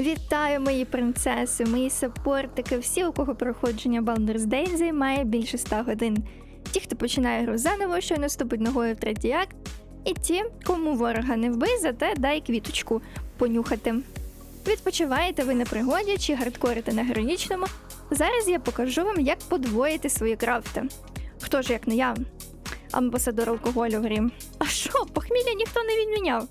Вітаю, мої принцеси, мої саппортики, всі, у кого проходження Baldur's Gate займає більше 100 годин. Ті, хто починає гру заново, що наступить ногою в третій акт, і ті, кому ворога не вбий, зате дай квіточку понюхати. Відпочиваєте ви на пригоді чи гардкорите на героїчному. Зараз я покажу вам, як подвоїти свої крафти. Хто ж як не я? Амбасадор алкоголю в грі. А що, похмілля ніхто не відміняв.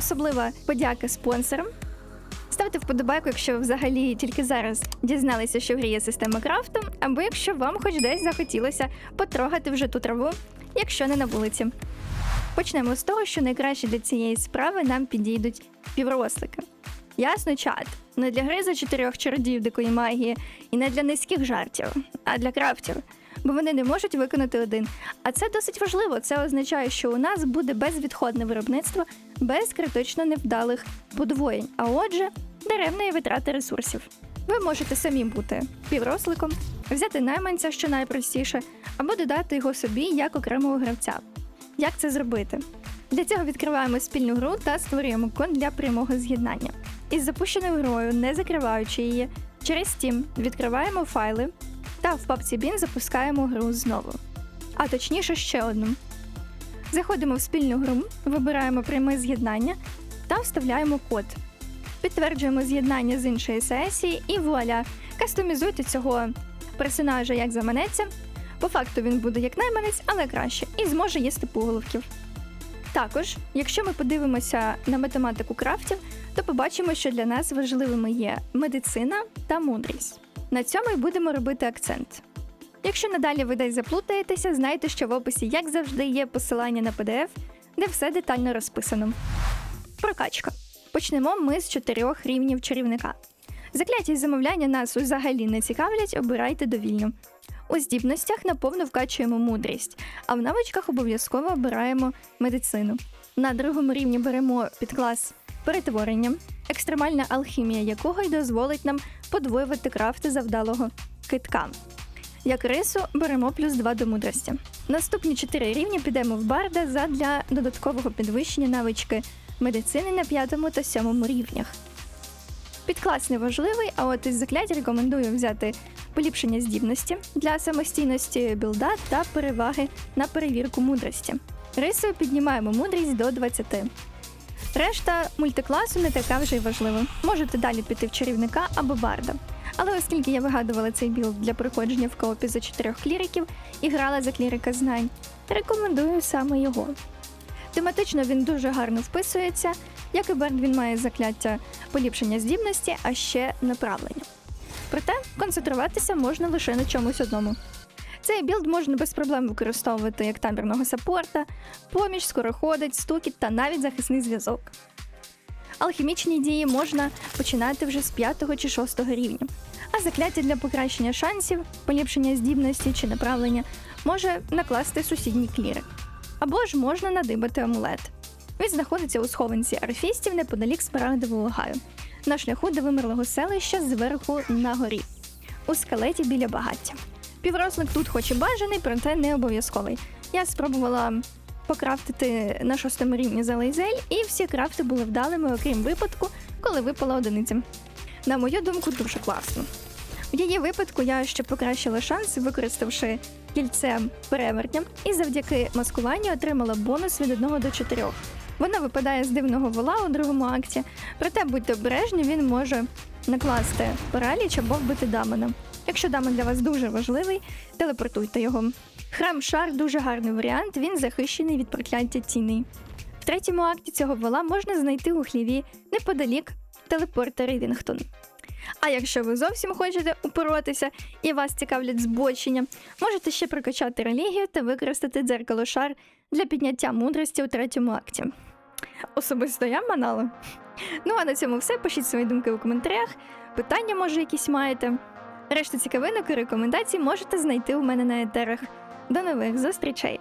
Особлива подяка спонсорам. Ставте вподобайку, якщо ви взагалі тільки зараз дізналися, що в грі є система крафту, або якщо вам хоч десь захотілося потрогати вже ту траву, якщо не на вулиці. Почнемо з того, що найкраще для цієї справи нам підійдуть піврослики. Ясно, чат. Не для гри за чотирьох чародіїв дикої магії і не для низьких жартів, а для крафтів. Бо вони не можуть виконати один. А це досить важливо. Це означає, що у нас буде безвідходне виробництво без критично невдалих подвоєнь, а отже, даремної витрати ресурсів. Ви можете самі бути півросликом, взяти найманця, що найпростіше, або додати його собі як окремого гравця. Як це зробити? Для цього відкриваємо спільну гру та створюємо код для прямого з'єднання. Із запущеною грою, не закриваючи її, через Steam відкриваємо файли та в папці Bin запускаємо гру знову. А точніше ще одну. Заходимо в спільну гру, вибираємо пряме з'єднання та вставляємо код. Підтверджуємо з'єднання з іншої сесії і вуаля, кастомізуйте цього персонажа як заманеться. По факту він буде як найманець, але краще, і зможе їсти пуголовків. Також, якщо ми подивимося на математику крафтів, то побачимо, що для нас важливими є медицина та мудрість. На цьому й будемо робити акцент. Якщо надалі ви десь заплутаєтеся, знайте, що в описі, як завжди, є посилання на PDF, де все детально розписано. Прокачка. Почнемо ми з чотирьох рівнів чарівника. Закляті замовляння нас взагалі не цікавлять, обирайте довільно. У здібностях наповну вкачуємо мудрість, а в навичках обов'язково обираємо медицину. На другому рівні беремо підклас перетворення, екстремальна алхімія якого й дозволить нам подвоювати крафти завдалого китка. Як рису беремо плюс 2 до мудрості. Наступні 4 рівні підемо в барда задля додаткового підвищення навички медицини на п'ятому та сьомому рівнях. Підклас не важливий, а от із заклять рекомендую взяти поліпшення здібності для самостійності білда та переваги на перевірку мудрості. Рисою піднімаємо мудрість до 20. Решта мультикласу не така вже й важлива. Можете далі піти в чарівника або барда. Але оскільки я вигадувала цей білд для проходження в коопі за чотирьох кліриків і грала за клірика знань, рекомендую саме його. Тематично він дуже гарно вписується, як і Берн він має закляття поліпшення здібності, а ще направлення. Проте концентруватися можна лише на чомусь одному. Цей білд можна без проблем використовувати як табірного саппорта, поміч, скороходить, стукіт та навіть захисний зв'язок. Алхімічні дії можна починати вже з 5 чи 6 рівня, а закляття для покращення шансів, поліпшення здібності чи направлення може накласти сусідній клірик. Або ж можна надибати амулет. Він знаходиться у схованці арфістів неподалік Смарагдового гаю, на шляху до вимерлого селища зверху на горі, у скелеті біля багаття. Піврослик тут хоч і бажаний, проте не обов'язковий. Я спробувала покрафтити на шостому рівні за лейзель, і всі крафти були вдалими, окрім випадку, коли випала одиниця. На мою думку, дуже класно. В її випадку я ще покращила шанс, використавши кільце перевертня, і завдяки маскуванню отримала бонус від 1 до 4. Воно випадає з дивного вола у другому акті, проте будьте обережні, він може накласти параліч або вбити дамена. Якщо дамон для вас дуже важливий, телепортуйте його. Храм Шар дуже гарний варіант, він захищений від прокляття тіней. В третьому акті цього вола можна знайти у хліві неподалік телепорта Рівінгтон. А якщо ви зовсім хочете упоротися і вас цікавлять збочення, можете ще прокачати релігію та використати дзеркало шар для підняття мудрості у третьому акті. Особисто я манала. Ну а на цьому все. Пишіть свої думки у коментарях. Питання, може, якісь маєте. Решту цікавинок і рекомендацій можете знайти у мене на етерах. До нових зустрічей!